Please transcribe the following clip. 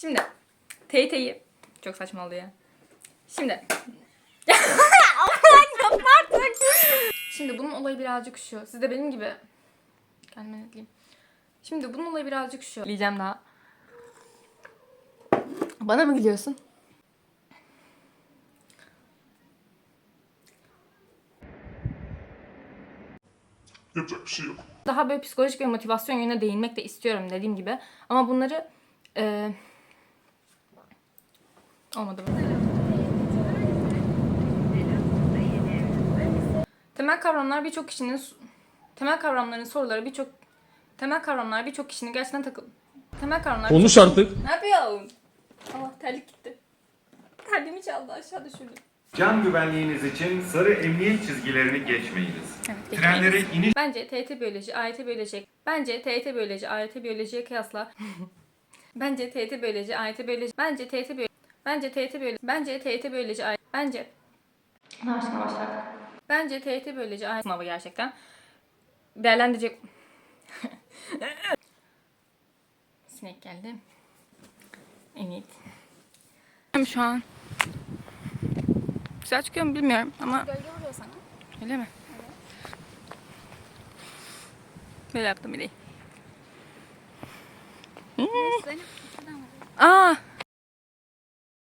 Şimdi TYT'yi çok saçma oldu ya. Şimdi Aman yapma artık. Şimdi bunun olayı birazcık şu. Siz de benim gibi kendime ne diyeyim. Şimdi bunun olayı birazcık şu. Diyeceğim daha. Bana mı gülüyorsun? Yapacak bir şey yok. Daha böyle psikolojik ve motivasyon yönüne değinmek de istiyorum dediğim gibi. Ama bunları e, olmadı bu. Temel kavramlar birçok kişinin temel kavramların soruları birçok temel kavramlar birçok kişinin gerçekten takıl temel kavramlar Konuş artık. ne yapıyorsun? Allah terlik gitti. Terliğimi çaldı aşağı düşürdüm. Can güvenliğiniz için sarı emniyet çizgilerini geçmeyiniz. Evet, Trenlere iniş Bence TYT biyoloji, AYT biyoloji. Bence TYT biyoloji, AYT biyolojiye kıyasla. bence TYT biyoloji, AYT biyoloji. Bence TYT biyoloji. Bence TYT biyoloji. Bence TYT biyoloji, AYT. Bence. Ne aşkına başlar. Bence TYT biyoloji, AYT sınavı gerçekten. Değerlendirecek. Sinek geldi. Evet. Şu an. Güzel çıkıyor mu bilmiyorum ama. Gölge vuruyor sana. Öyle mi? Böyle yaptım. Zeynep şuradan vuruyor. Aa